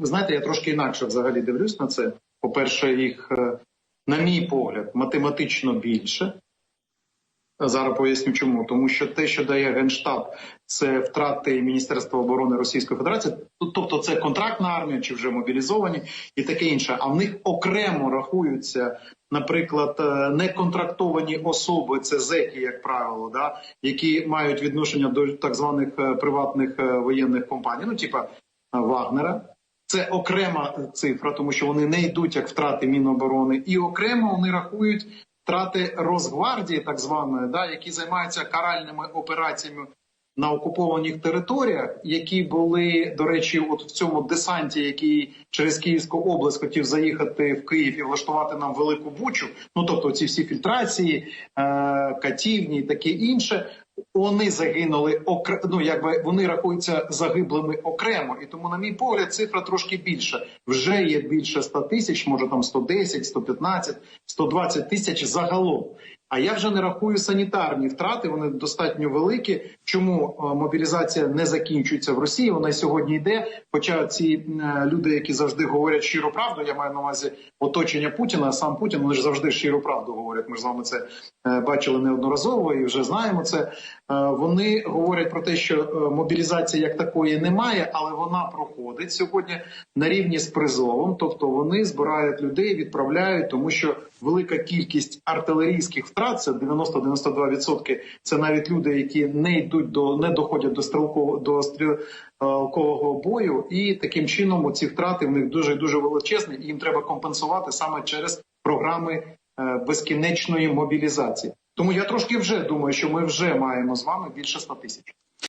ви знаєте, я трошки інакше взагалі дивлюсь на це. По-перше, їх, е, на мій погляд, математично більше. Зараз поясню чому. Тому що те, що дає Генштаб, це втрати Міністерства оборони Російської Федерації, тобто це контрактна армія чи вже мобілізовані і таке інше. А в них окремо рахуються, наприклад, е, неконтрактовані особи, це зеки, як правило, да, які мають відношення до так званих е, приватних воєнних компаній, ну типа Вагнера. Це окрема цифра, тому що вони не йдуть як втрати Міноборони, і окремо вони рахують втрати Росгвардії, так званої, да, які займаються каральними операціями на окупованих територіях, які були, до речі, от в цьому десанті, який через Київську область хотів заїхати в Київ і влаштувати нам велику бучу. Ну тобто, ці всі фільтрації, е, катівні і таке інше. Вони загинули окр... ну, якби вони рахуються загиблими окремо, і тому, на мій погляд, цифра трошки більша. Вже є більше 100 тисяч, може там 110, 115, 120 тисяч загалом. А я вже не рахую санітарні втрати. Вони достатньо великі. Чому е, мобілізація не закінчується в Росії? Вона сьогодні йде. Хоча ці е, люди, які завжди говорять щиру правду, я маю на увазі оточення Путіна, а сам Путін вони ж завжди щиру правду говорять. Ми ж з вами це е, бачили неодноразово і вже знаємо це. Вони говорять про те, що мобілізації як такої немає, але вона проходить сьогодні на рівні з призовом. Тобто вони збирають людей, відправляють, тому що велика кількість артилерійських втрат це 90-92%, Це навіть люди, які не йдуть до не доходять до стрілкового до стрілкового бою, і таким чином ці втрати в них дуже дуже величезні. і Їм треба компенсувати саме через програми е, безкінечної мобілізації. Тому я трошки вже думаю, що ми вже маємо з вами більше 100 тисяч.